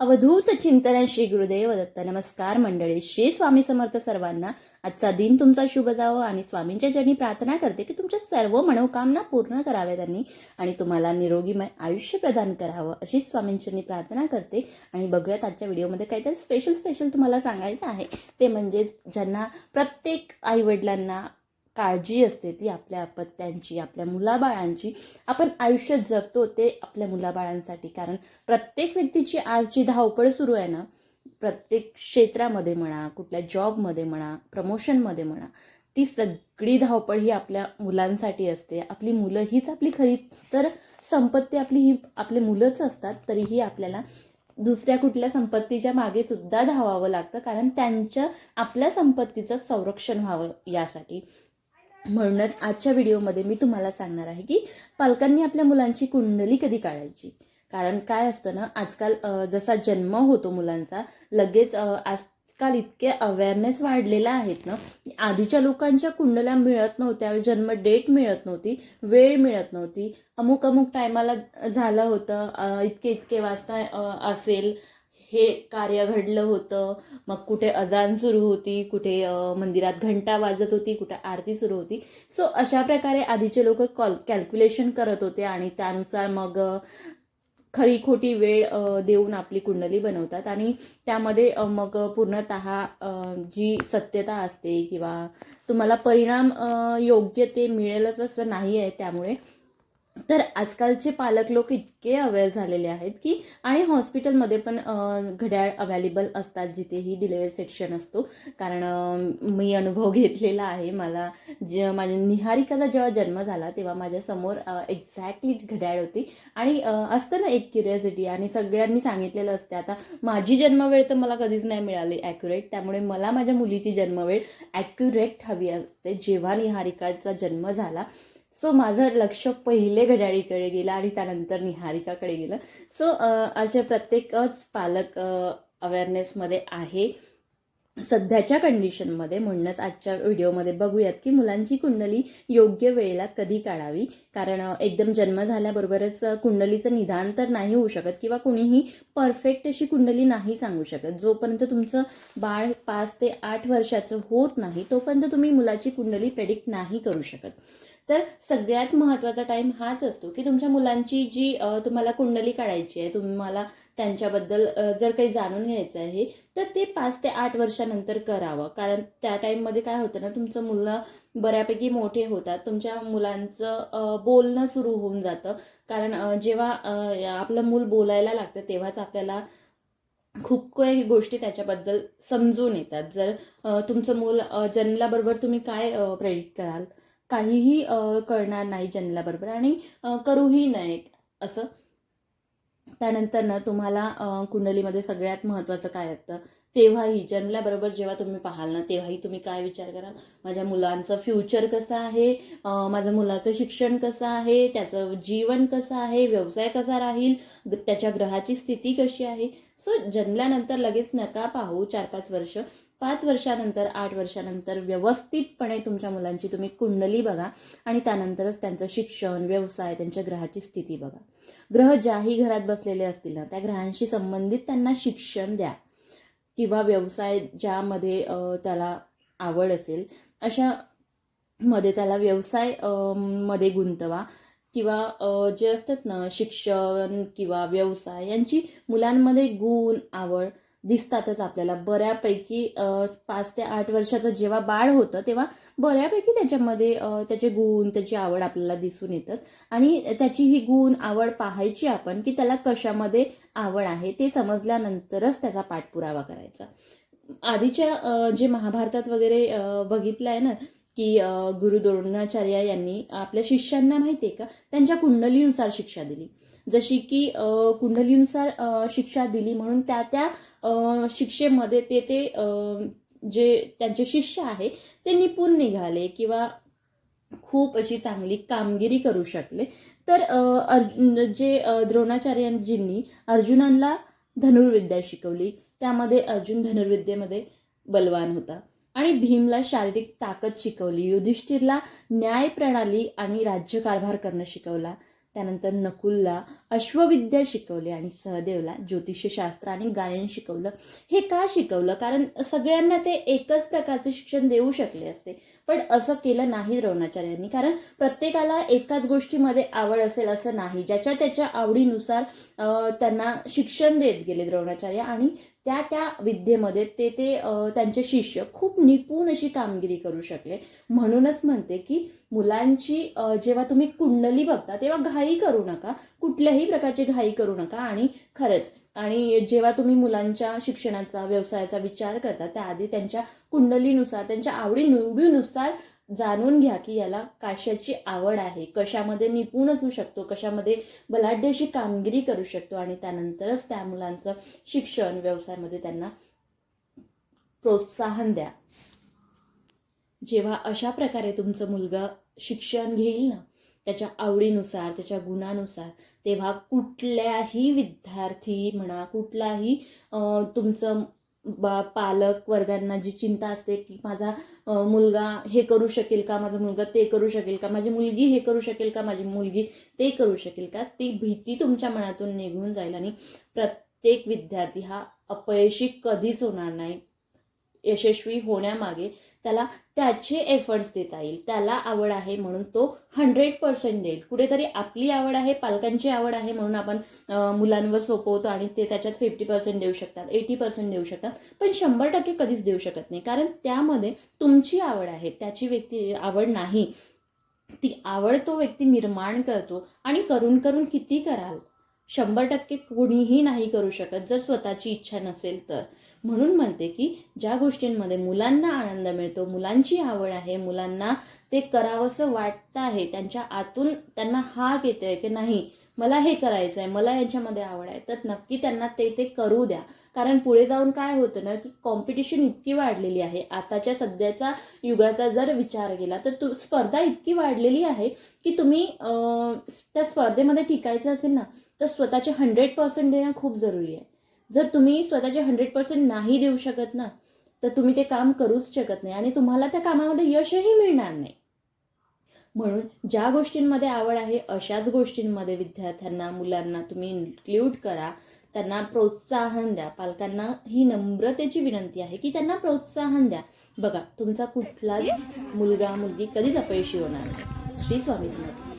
अवधूत चिंतन श्री गुरुदेव दत्त. नमस्कार मंडळी. श्री स्वामी समर्थ सर्वांना आजचा दिन तुमचा शुभ जावं आणि स्वामींच्या चरणी प्रार्थना करते की तुमच्या सर्व मनोकामना पूर्ण कराव्या त्यांनी आणि तुम्हाला निरोगीमय आयुष्य प्रदान करावं अशी स्वामींचरणी प्रार्थना करते. आणि बघूयात आजच्या व्हिडिओमध्ये काहीतरी स्पेशल स्पेशल तुम्हाला सांगायचं आहे. ते म्हणजेच ज्यांना प्रत्येक आईवडिलांना काळजी असते ती आपल्या अपत्यांची आपल्या मुलाबाळांची. आपण आयुष्य जगतो ते आपल्या मुलाबाळांसाठी. कारण प्रत्येक व्यक्तीची आजची धावपळ सुरू आहे ना प्रत्येक क्षेत्रामध्ये म्हणा कुठल्या जॉबमध्ये म्हणा प्रमोशनमध्ये म्हणा ती सगळी धावपळ ही आपल्या मुलांसाठी असते. आपली मुलं हीच आपली खरी तर संपत्ती आपली ही आपले मुलंच असतात तरीही आपल्याला दुसऱ्या कुठल्या संपत्तीच्या मागे सुद्धा धावावं लागतं. कारण त्यांच्या आपल्या संपत्तीचं संरक्षण व्हावं यासाठी. म्हणूनच आजच्या व्हिडिओमध्ये मी तुम्हाला सांगणार आहे की पालकांनी आपल्या मुलांची कुंडली कधी काढायची? कारण काय असतं ना आजकाल जसा जन्म होतो मुलांचा लगेच आजकाल इतके अवेअरनेस वाढलेला आहेत ना आधीच्या लोकांच्या कुंडल्या मिळत नव्हत्या जन्म डेट मिळत नव्हती वेळ मिळत नव्हती. अमुक अमुक टायमाला झालं होतं इतके इतके वाजता असेल हे कार्य घडलं होतं. मग कुठे अजान सुरू होती कुठे मंदिरात घंटा वाजत होती कुठे आरती सुरू होती. सो अशा प्रकारे आधीचे लोक कॉल कॅल्क्युलेशन करत होते आणि त्यानुसार मग खरी खोटी वेळ देऊन आपली कुंडली बनवतात. आणि त्यामध्ये मग पूर्णत जी सत्यता असते किंवा तुम्हाला परिणाम योग्य ते मिळेलच असं नाही आहे त्यामुळे तर आजकालचे पालक लोक इतके अवेअर झालेले आहेत की आणि हॉस्पिटलमध्ये पण घड्याळ अवेलेबल असतात जिथेही डिलेवरी सेक्शन असतो. कारण मी अनुभव घेतलेला आहे. मला जे माझ्या निहारिकाचा जेव्हा जन्म झाला तेव्हा माझ्यासमोर एक्झॅक्टली घड्याळ होती. आणि असतं ना एक क्युरियोसिटी आणि सगळ्यांनी सांगितलेलं असते. आता माझी जन्मवेळ तर मला कधीच नाही मिळाली ॲक्युरेट त्यामुळे मला माझ्या मुलीची जन्मवेळ ॲक्युरेट हवी असते. जेव्हा निहारिकाचा जन्म झाला सो माझं लक्ष पहिले घड्याळीकडे गेलं आणि त्यानंतर निहारिकाकडे गेलं. सो असे प्रत्येकच पालक अवेअरनेसमध्ये आहे. सध्याच्या कंडिशनमध्ये म्हणूनच आजच्या व्हिडिओमध्ये बघूयात की मुलांची कुंडली योग्य वेळेला कधी काढावी? कारण एकदम जन्म झाल्याबरोबरच कुंडलीचं निदान तर नाही होऊ शकत किंवा कुणीही परफेक्ट अशी कुंडली नाही सांगू शकत. जोपर्यंत तुमचं बाळ पाच ते आठ वर्षाचं होत नाही तोपर्यंत तुम्ही मुलाची कुंडली प्रेडिक्ट नाही करू शकत. तर सगळ्यात महत्त्वाचा टाईम हाच असतो की तुमच्या मुलांची जी तुम्हाला कुंडली काढायची आहे तुम्हाला त्यांच्याबद्दल जर काही जाणून घ्यायचं आहे तर ते पाच ते आठ वर्षानंतर करावं. कारण त्या टाईममध्ये काय होतं ना तुमचं मुलं बऱ्यापैकी मोठे होतात. तुमच्या मुलांचं बोलणं सुरू होऊन जातं. कारण जेव्हा आपलं मूल बोलायला लागतं तेव्हाच आपल्याला खूप काही गोष्टी त्याच्याबद्दल समजून येतात. जर तुमचं मूल जन्मल्याबरोबर तुम्ही काय प्रेडिक्ट कराल? काहीही कळणार नाही जन्मल्याबरोबर आणि करूही नये असं. त्यानंतर ना तुम्हाला कुंडलीमध्ये सगळ्यात महत्त्वाचं काय असतं? तेव्हाही जन्मल्याबरोबर जेव्हा तुम्ही पाहाल ना तेव्हाही तुम्ही काय विचार कराल? माझ्या मुलांचं फ्युचर कसं आहे? माझ्या मुलाचं शिक्षण कसं आहे? त्याचं जीवन कसं आहे? व्यवसाय कसा राहील? ग- त्याच्या ग्रहाची स्थिती कशी आहे? सो जन्मल्यानंतर लगेच नका पाहू चार पाच वर्ष. पाच वर्षानंतर आठ वर्षानंतर व्यवस्थितपणे तुमच्या मुलांची तुम्ही कुंडली बघा आणि त्यानंतरच त्यांचं शिक्षण व्यवसाय त्यांच्या ग्रहाची स्थिती बघा. ग्रह ज्याही घरात बसलेले असतील ना त्या ग्रहांशी संबंधित त्यांना शिक्षण द्या. किंवा व्यवसाय ज्यामध्ये त्याला आवड असेल अशा मध्ये त्याला व्यवसायमध्ये गुंतवा. किंवा जे असतात ना शिक्षण किंवा व्यवसाय यांची मुलांमध्ये गुण आवड दिसतातच आपल्याला. बऱ्यापैकी पाच ते आठ वर्षाचं जेव्हा बाळ होतं तेव्हा बऱ्यापैकी त्याच्यामध्ये त्याचे गुण त्याची आवड आपल्याला दिसून येतात. आणि त्याची ही गुण आवड पाहायची आपण की त्याला कशामध्ये आवड आहे ते समजल्यानंतरच त्याचा पाठपुरावा करायचा. आधीच्या जे महाभारतात वगैरे बघितलं आहे ना की गुरु द्रोणाचार्य यांनी आपल्या शिष्यांना माहिती आहे का? त्यांच्या कुंडलीनुसार शिक्षा दिली. जशी की कुंडलीनुसार शिक्षा दिली म्हणून त्या त्या शिक्षेमध्ये ते ते जे त्यांचे शिष्य आहे ते निपुण निघाले किंवा खूप अशी चांगली कामगिरी करू शकले. तर अर्जुन जे द्रोणाचार्यजींनी अर्जुनांना धनुर्विद्या शिकवली. त्यामध्ये अर्जुन धनुर्विद्येमध्ये बलवान होता. आणि भीमला शारीरिक ताकद शिकवली. युधिष्ठिरला न्याय प्रणाली आणि राज्यकारभार करणं शिकवला. त्यानंतर नकुलला अश्वविद्या शिकवली आणि सहदेवला ज्योतिषशास्त्र आणि गायन शिकवलं. हे का शिकवलं? कारण सगळ्यांना ते एकच प्रकारचे शिक्षण देऊ शकले असते. पण असं केलं नाही द्रोणाचार्यांनी. कारण प्रत्येकाला एकाच गोष्टीमध्ये आवड असेल असं नाही. ज्याच्या त्याच्या आवडीनुसार त्यांना शिक्षण देत गेले द्रोणाचार्य आणि त्या त्या विद्येमध्ये ते ते त्यांचे शिष्य खूप निपुण अशी कामगिरी करू शकले. म्हणूनच म्हणते की मुलांची जेव्हा तुम्ही कुंडली बघता तेव्हा घाई करू नका. कुठल्याही प्रकारची घाई करू नका. आणि खरंच आणि जेव्हा तुम्ही मुलांच्या शिक्षणाचा व्यवसायाचा विचार करता त्याआधी त्यांच्या कुंडलीनुसार त्यांच्या आवडी निवडीनुसार जाणून घ्या की याला कशाची आवड आहे. कशामध्ये निपुण असू शकतो कशामध्ये बलाढ्य अशी कामगिरी करू शकतो आणि त्यानंतरच त्या मुलांचं शिक्षण व्यवसायामध्ये त्यांना प्रोत्साहन द्या. जेव्हा अशा प्रकारे तुमचं मुलगा शिक्षण घेईल ना त्याच्या आवडीनुसार त्याच्या गुणानुसार तेव्हा कुठल्याही विद्यार्थी म्हणा कुठलाही तुमचं बा पालक वर्गांना जी चिंता असते की माझा मुलगा हे करू शकेल का? माझा मुलगा ते करू शकेल का? माझी मुलगी हे करू शकेल का? माझी मुलगी ते करू शकेल का? ती भीती तुमच्या मनातून निघून जाईल आणि प्रत्येक विद्यार्थी हा अपयशी कधीच होणार नाही. यशस्वी होण्यामागे त्याला त्याचे एफर्ट्स देता येईल. त्याला आवड आहे म्हणून तो हंड्रेड पर्सेंट देईल. कुठेतरी आपली आवड आहे पालकांची आवड आहे म्हणून आपण मुलांवर सोपवतो आणि ते त्याच्यात फिफ्टी पर्सेंट देऊ शकतात एटी पर्सेंट देऊ शकतात. पण शंभर टक्के कधीच देऊ शकत नाही. कारण त्यामध्ये तुमची आवड आहे त्याची व्यक्ती आवड नाही. ती आवड तो व्यक्ती निर्माण करतो आणि करून करून किती कराल शंभर टक्के कोणीही नाही करू शकत जर स्वतःची इच्छा नसेल तर. म्हणून म्हणते की ज्या गोष्टींमध्ये मुलांना आनंद मिळतो मुलांची आवड आहे मुलांना ते करावंसं वाटतं आहे त्यांच्या आतून त्यांना हाक येते की नाही मला हे करायचं आहे मला याच्यामध्ये आवड आहे तर नक्की त्यांना ते ते करू द्या. कारण पुढे जाऊन काय होतं ना की कॉम्पिटिशन इतकी वाढलेली आहे. आताच्या सध्याचा युगाचा जर विचार केला तर तु स्पर्धा इतकी वाढलेली आहे की तुम्ही त्या स्पर्धेमध्ये टिकायचं असेल ना तर स्वतःचे हंड्रेड पर्सेंट देणं खूप जरुरी आहे. जर तुम्ही स्वतःचे हंड्रेड पर्सेंट नाही देऊ शकत ना तर तुम्ही ते काम करूच शकत नाही आणि तुम्हाला त्या कामामध्ये यशही मिळणार नाही. म्हणून ज्या गोष्टींमध्ये आवड आहे अशाच गोष्टींमध्ये विद्यार्थ्यांना मुलांना तुम्ही इन्क्ल्यूड करा. त्यांना प्रोत्साहन द्या. पालकांना ही नम्रतेची विनंती आहे की त्यांना प्रोत्साहन द्या. बघा तुमचा कुठलाच मुलगा मुलगी कधीच अपयशी होणार नाही. श्री स्वामी समर्थ.